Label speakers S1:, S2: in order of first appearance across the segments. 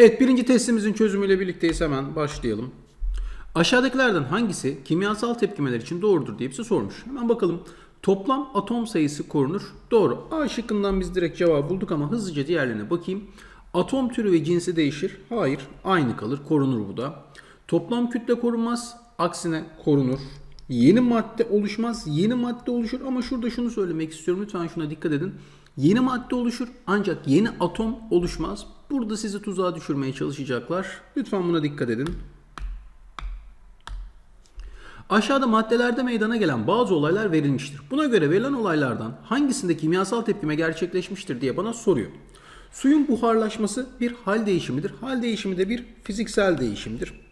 S1: Evet birinci testimizin çözümüyle birlikteyiz hemen başlayalım. Aşağıdakilerden hangisi kimyasal tepkimeler için doğrudur diye bize sormuş. Hemen bakalım. Toplam atom sayısı korunur. Doğru. A şıkkından biz direkt cevabı bulduk ama hızlıca diğerlerine bakayım. Atom türü ve cinsi değişir. Hayır. Aynı kalır. Korunur bu da. Toplam kütle korunmaz. Aksine korunur. Yeni madde oluşmaz. Yeni madde oluşur ama şurada şunu söylemek istiyorum. Lütfen şuna dikkat edin. Yeni madde oluşur ancak yeni atom oluşmaz. Burada sizi tuzağa düşürmeye çalışacaklar. Lütfen buna dikkat edin. Aşağıda maddelerde meydana gelen bazı olaylar verilmiştir. Buna göre verilen olaylardan hangisinde kimyasal tepkime gerçekleşmiştir diye bana soruyor. Suyun buharlaşması bir hal değişimidir. Hal değişimi de bir fiziksel değişimdir.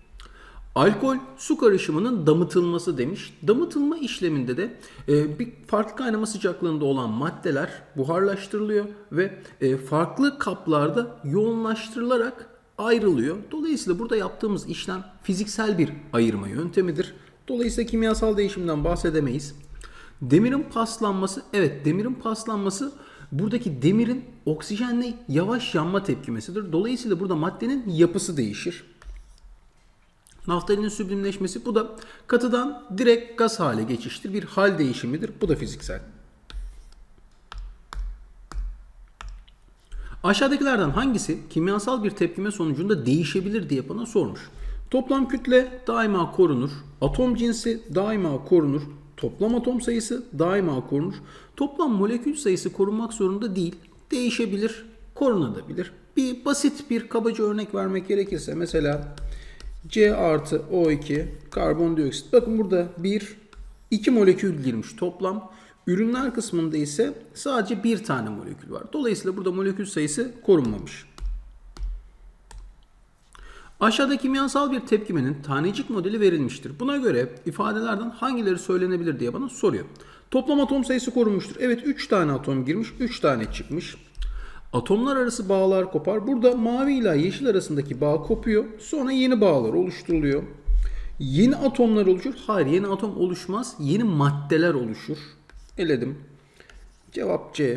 S1: Alkol su karışımının damıtılması demiş. Damıtılma işleminde de e, bir farklı kaynama sıcaklığında olan maddeler buharlaştırılıyor ve e, farklı kaplarda yoğunlaştırılarak ayrılıyor. Dolayısıyla burada yaptığımız işlem fiziksel bir ayırma yöntemidir. Dolayısıyla kimyasal değişimden bahsedemeyiz. Demirin paslanması, evet demirin paslanması buradaki demirin oksijenle yavaş yanma tepkimesidir. Dolayısıyla burada maddenin yapısı değişir. Naftalinin süblimleşmesi bu da katıdan direkt gaz hale geçiştir. Bir hal değişimidir. Bu da fiziksel. Aşağıdakilerden hangisi kimyasal bir tepkime sonucunda değişebilir diye bana sormuş. Toplam kütle daima korunur. Atom cinsi daima korunur. Toplam atom sayısı daima korunur. Toplam molekül sayısı korunmak zorunda değil. Değişebilir, korunabilir. Bir basit bir kabaca örnek vermek gerekirse mesela C artı O2 karbondioksit. Bakın burada bir, iki molekül girmiş toplam. Ürünler kısmında ise sadece bir tane molekül var. Dolayısıyla burada molekül sayısı korunmamış. Aşağıda kimyasal bir tepkimenin tanecik modeli verilmiştir. Buna göre ifadelerden hangileri söylenebilir diye bana soruyor. Toplam atom sayısı korunmuştur. Evet 3 tane atom girmiş, 3 tane çıkmış. Atomlar arası bağlar kopar. Burada mavi ile yeşil arasındaki bağ kopuyor. Sonra yeni bağlar oluşturuluyor. Yeni atomlar oluşur. Hayır yeni atom oluşmaz. Yeni maddeler oluşur. Eledim. Cevap C.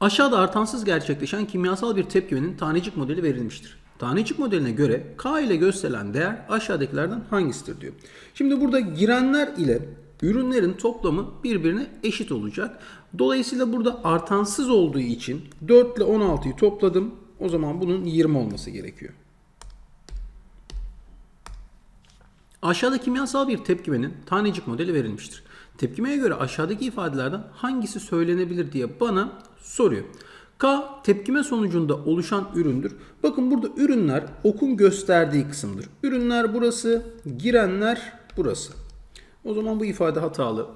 S1: Aşağıda artansız gerçekleşen kimyasal bir tepkimenin tanecik modeli verilmiştir. Tanecik modeline göre K ile gösterilen değer aşağıdakilerden hangisidir diyor. Şimdi burada girenler ile ürünlerin toplamı birbirine eşit olacak. Dolayısıyla burada artansız olduğu için 4 ile 16'yı topladım. O zaman bunun 20 olması gerekiyor. Aşağıda kimyasal bir tepkimenin tanecik modeli verilmiştir. Tepkimeye göre aşağıdaki ifadelerden hangisi söylenebilir diye bana soruyor. K tepkime sonucunda oluşan üründür. Bakın burada ürünler okun gösterdiği kısımdır. Ürünler burası, girenler burası. O zaman bu ifade hatalı.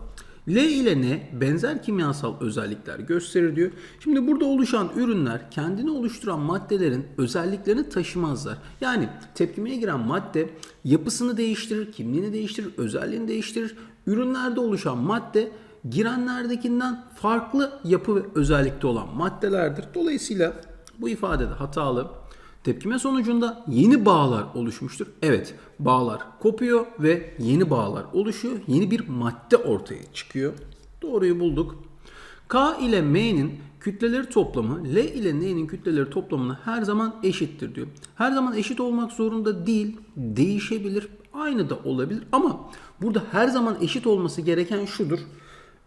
S1: L ile N benzer kimyasal özellikler gösterir diyor. Şimdi burada oluşan ürünler kendini oluşturan maddelerin özelliklerini taşımazlar. Yani tepkimeye giren madde yapısını değiştirir, kimliğini değiştirir, özelliğini değiştirir. Ürünlerde oluşan madde girenlerdekinden farklı yapı ve özellikte olan maddelerdir. Dolayısıyla bu ifadede hatalı. Tepkime sonucunda yeni bağlar oluşmuştur. Evet, bağlar kopuyor ve yeni bağlar oluşuyor. Yeni bir madde ortaya çıkıyor. Doğruyu bulduk. K ile M'nin kütleleri toplamı L ile N'nin kütleleri toplamına her zaman eşittir diyor. Her zaman eşit olmak zorunda değil, değişebilir, aynı da olabilir ama burada her zaman eşit olması gereken şudur.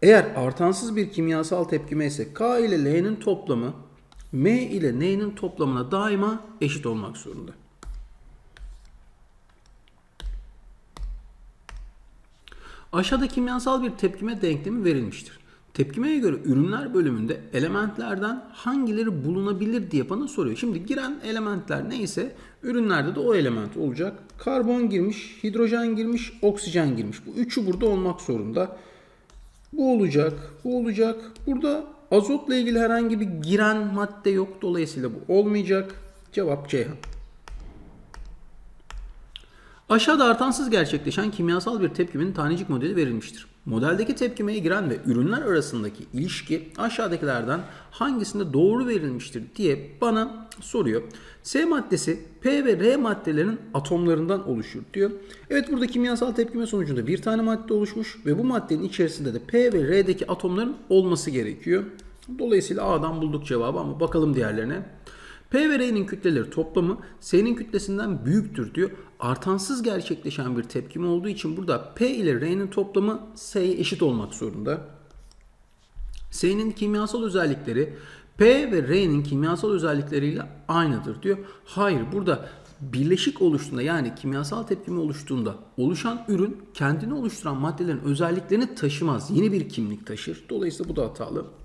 S1: Eğer artansız bir kimyasal tepkime ise K ile L'nin toplamı M ile N'nin toplamına daima eşit olmak zorunda. Aşağıda kimyasal bir tepkime denklemi verilmiştir. Tepkimeye göre ürünler bölümünde elementlerden hangileri bulunabilir diye bana soruyor. Şimdi giren elementler neyse ürünlerde de o element olacak. Karbon girmiş, hidrojen girmiş, oksijen girmiş. Bu üçü burada olmak zorunda. Bu olacak, bu olacak. Burada azotla ilgili herhangi bir giren madde yok. Dolayısıyla bu olmayacak. Cevap Ceyhan. Aşağıda artansız gerçekleşen kimyasal bir tepkimenin tanecik modeli verilmiştir. Modeldeki tepkimeye giren ve ürünler arasındaki ilişki aşağıdakilerden hangisinde doğru verilmiştir diye bana soruyor. S maddesi P ve R maddelerinin atomlarından oluşur diyor. Evet burada kimyasal tepkime sonucunda bir tane madde oluşmuş ve bu maddenin içerisinde de P ve R'deki atomların olması gerekiyor. Dolayısıyla A'dan bulduk cevabı ama bakalım diğerlerine. P ve R'nin kütleleri toplamı S'nin kütlesinden büyüktür diyor. Artansız gerçekleşen bir tepkime olduğu için burada P ile R'nin toplamı S'ye eşit olmak zorunda. S'nin kimyasal özellikleri P ve R'nin kimyasal özellikleriyle aynıdır diyor. Hayır burada birleşik oluştuğunda yani kimyasal tepkime oluştuğunda oluşan ürün kendini oluşturan maddelerin özelliklerini taşımaz. Yeni bir kimlik taşır. Dolayısıyla bu da hatalı.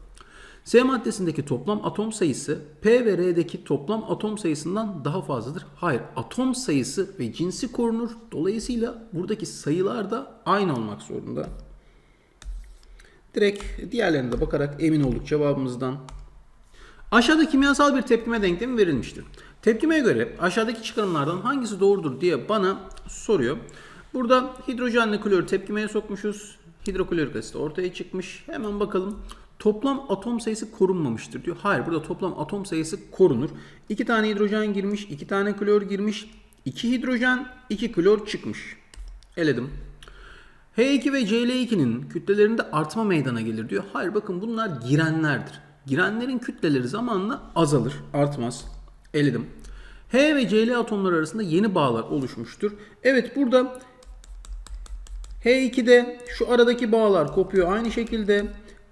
S1: S maddesindeki toplam atom sayısı P ve R'deki toplam atom sayısından daha fazladır. Hayır, atom sayısı ve cinsi korunur. Dolayısıyla buradaki sayılar da aynı olmak zorunda. Direkt diğerlerine de bakarak emin olduk cevabımızdan. Aşağıda kimyasal bir tepkime denklemi verilmiştir. Tepkimeye göre aşağıdaki çıkarımlardan hangisi doğrudur diye bana soruyor. Burada hidrojenle klorü tepkimeye sokmuşuz. Hidroklorik asit ortaya çıkmış. Hemen bakalım. Toplam atom sayısı korunmamıştır diyor. Hayır burada toplam atom sayısı korunur. 2 tane hidrojen girmiş, 2 tane klor girmiş. 2 hidrojen, 2 klor çıkmış. Eledim. H2 ve Cl2'nin kütlelerinde artma meydana gelir diyor. Hayır bakın bunlar girenlerdir. Girenlerin kütleleri zamanla azalır, artmaz. Eledim. H ve Cl atomları arasında yeni bağlar oluşmuştur. Evet burada H2'de şu aradaki bağlar kopuyor aynı şekilde.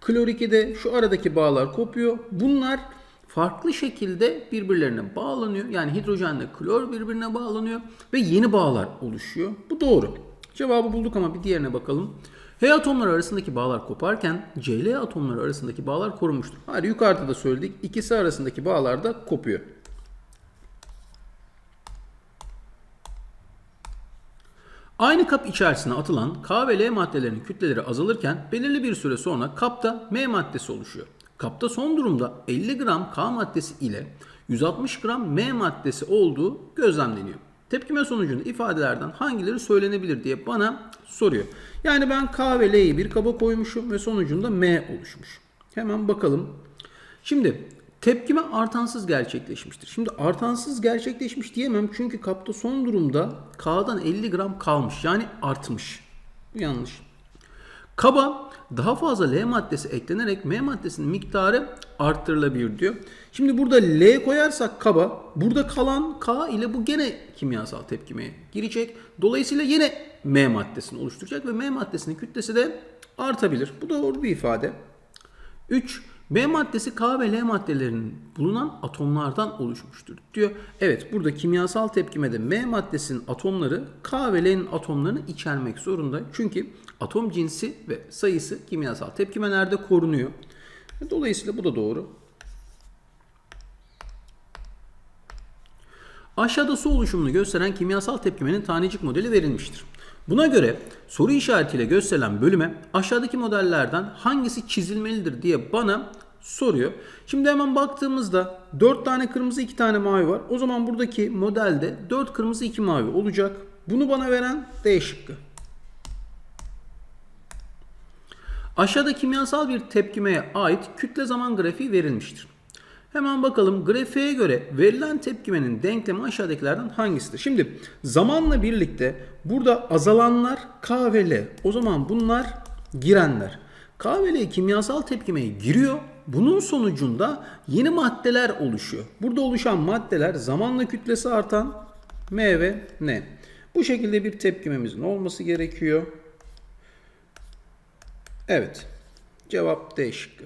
S1: Klor 2'de şu aradaki bağlar kopuyor. Bunlar farklı şekilde birbirlerine bağlanıyor. Yani hidrojenle klor birbirine bağlanıyor ve yeni bağlar oluşuyor. Bu doğru. Cevabı bulduk ama bir diğerine bakalım. H atomları arasındaki bağlar koparken Cl atomları arasındaki bağlar korunmuştur. Hayır yukarıda da söyledik. İkisi arasındaki bağlar da kopuyor. Aynı kap içerisine atılan K ve L maddelerinin kütleleri azalırken belirli bir süre sonra kapta M maddesi oluşuyor. Kapta son durumda 50 gram K maddesi ile 160 gram M maddesi olduğu gözlemleniyor. Tepkime sonucunda ifadelerden hangileri söylenebilir diye bana soruyor. Yani ben K ve L'yi bir kaba koymuşum ve sonucunda M oluşmuş. Hemen bakalım. Şimdi tepkime artansız gerçekleşmiştir. Şimdi artansız gerçekleşmiş diyemem çünkü kapta son durumda K'dan 50 gram kalmış. Yani artmış. Bu yanlış. Kaba daha fazla L maddesi eklenerek M maddesinin miktarı arttırılabilir diyor. Şimdi burada L koyarsak kaba burada kalan K ile bu gene kimyasal tepkimeye girecek. Dolayısıyla yine M maddesini oluşturacak ve M maddesinin kütlesi de artabilir. Bu doğru bir ifade. 3. B maddesi K ve L maddelerinin bulunan atomlardan oluşmuştur diyor. Evet burada kimyasal tepkimede M maddesinin atomları K ve L'nin atomlarını içermek zorunda. Çünkü atom cinsi ve sayısı kimyasal tepkimelerde korunuyor. Dolayısıyla bu da doğru. Aşağıda su oluşumunu gösteren kimyasal tepkimenin tanecik modeli verilmiştir. Buna göre soru işaretiyle gösterilen bölüme aşağıdaki modellerden hangisi çizilmelidir diye bana soruyor. Şimdi hemen baktığımızda 4 tane kırmızı 2 tane mavi var. O zaman buradaki modelde 4 kırmızı 2 mavi olacak. Bunu bana veren D şıkkı. Aşağıda kimyasal bir tepkimeye ait kütle zaman grafiği verilmiştir. Hemen bakalım grafiğe göre verilen tepkimenin denklemi aşağıdakilerden hangisidir? Şimdi zamanla birlikte burada azalanlar K ve L. O zaman bunlar girenler. K ve L kimyasal tepkimeye giriyor. Bunun sonucunda yeni maddeler oluşuyor. Burada oluşan maddeler zamanla kütlesi artan M ve N. Bu şekilde bir tepkimemizin olması gerekiyor. Evet. Cevap D şıkkı.